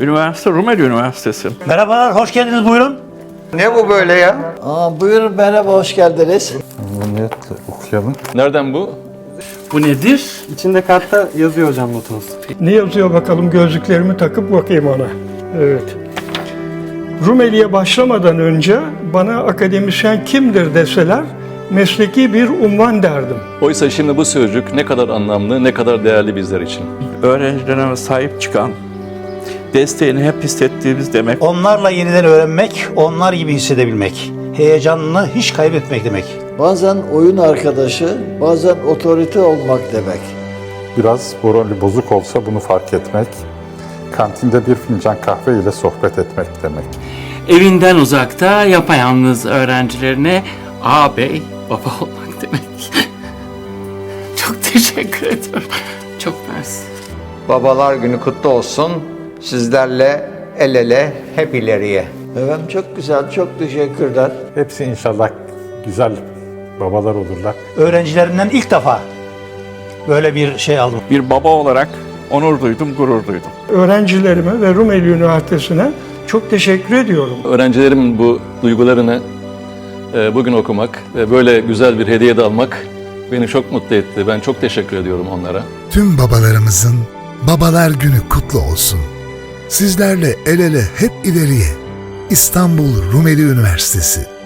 Üniversite Rumeli Üniversitesi. Merhabalar, hoş geldiniz buyurun. Ne bu böyle ya? Aa, buyurun merhaba hoş geldiniz. Memnuniyetle okuyalım. Nereden bu? Bu nedir? İçinde kartta yazıyor hocam notunuz. Ne yazıyor bakalım gözlüklerimi takıp bakayım ona. Evet. Rumeli'ye başlamadan önce bana akademisyen kimdir deseler mesleki bir unvan derdim. Oysa şimdi bu sözcük ne kadar anlamlı, ne kadar değerli bizler için. Öğrencilerine sahip çıkan, desteğini hep hissettiğimiz demek. Onlarla yeniden öğrenmek, onlar gibi hissedebilmek. Heyecanını hiç kaybetmek demek. Bazen oyun arkadaşı, bazen otorite olmak demek. Biraz morali bozuk olsa bunu fark etmek, kantinde bir fincan kahve ile sohbet etmek demek. Evinden uzakta yapayalnız öğrencilerine ağabey, baba olmak demek. Çok teşekkür ediyorum. Çok mersi. Babalar günü kutlu olsun. Sizlerle el ele hep ileriye. Efendim çok güzel, çok teşekkürler. Hepsi inşallah güzel babalar olurlar. Öğrencilerimden ilk defa böyle bir şey aldım. Bir baba olarak onur duydum, gurur duydum. Öğrencilerime ve Rumeli Üniversitesi'ne çok teşekkür ediyorum. Öğrencilerimin bu duygularını bugün okumak ve böyle güzel bir hediye de almak beni çok mutlu etti. Ben çok teşekkür ediyorum onlara. Tüm babalarımızın Babalar Günü kutlu olsun. Sizlerle el ele hep ileriye. İstanbul Rumeli Üniversitesi